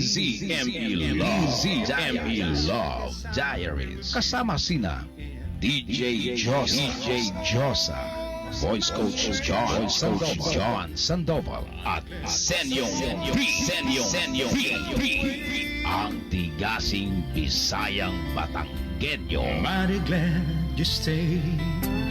DZME Love, DZME Love. Diaries. Kasama sina DJ Josa, DJ Josa, Voice Coach John, Coach John Sandoval, at Senyong P, Senyong Senyong P, ang tigasing Bisayang Batanggenyo. Mighty glad you stayed.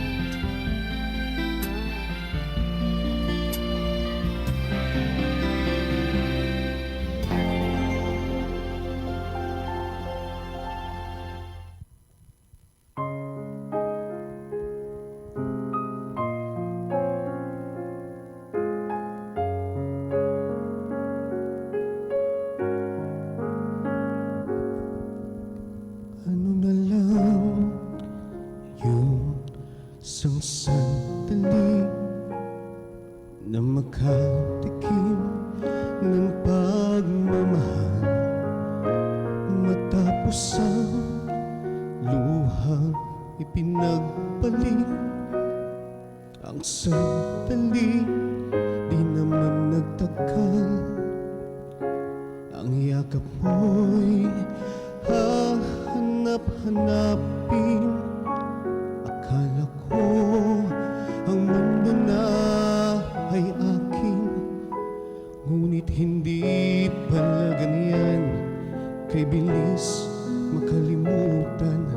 Isang sandali na makatikim ng pagmamahal matapos ang luhang ipinagpalit ang sandali di naman nagtagal. Ang yakap mo'y hahanap-hanapin Ngunit hindi pala ganyan Kay bilis makalimutan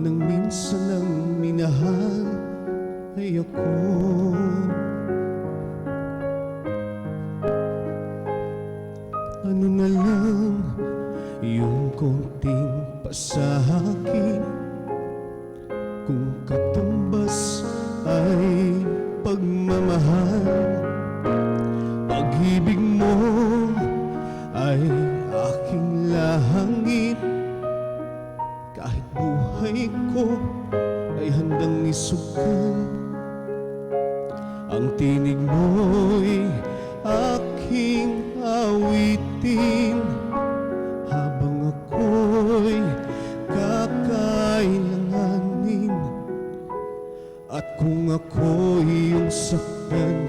Nang minsan ang minahal ay ako. Ano na lang yung konting pasakin Kung katumbas aking lahangin Kahit buhay ko ay handang isukan Ang tinig mo'y aking awitin. Habang ako'y kakailanganin At kung ako'y iyong saktan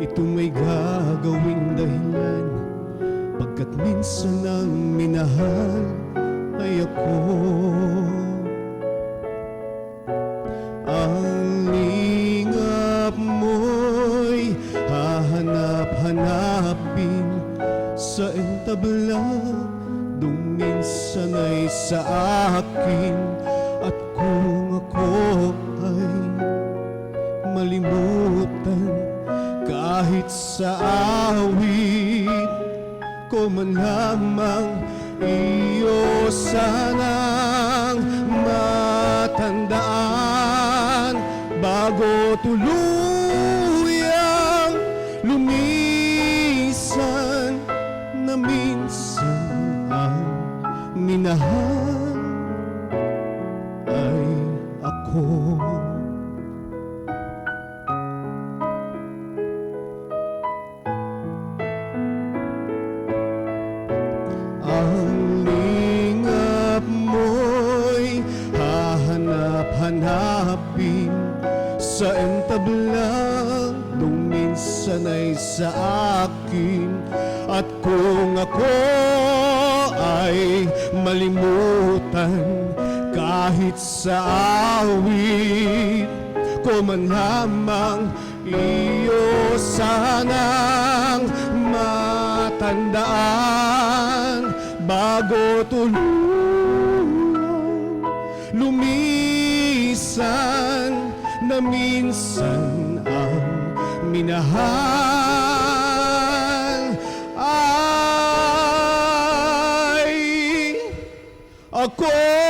Ito may dahilan Pagkat minsan ang minahal ay ako. Ang lingap mo'y hahanap-hanapin Sa entabla. Dung minsan ay sa akin. At kung ako ay malimutan Kahit sa awit ko man lamang iyo sanang matandaan bago tuluyang lumisan na minsan ang minahal ay ako. Ang lingap mo'y hahanap-hanapin Sa entabla nung minsan ay sa akin. At kung ako ay malimutan Kahit sa awit ko man lamang Iyo sanang matandaan bago tuluyang lumisan na minsan ang minahal ay ako.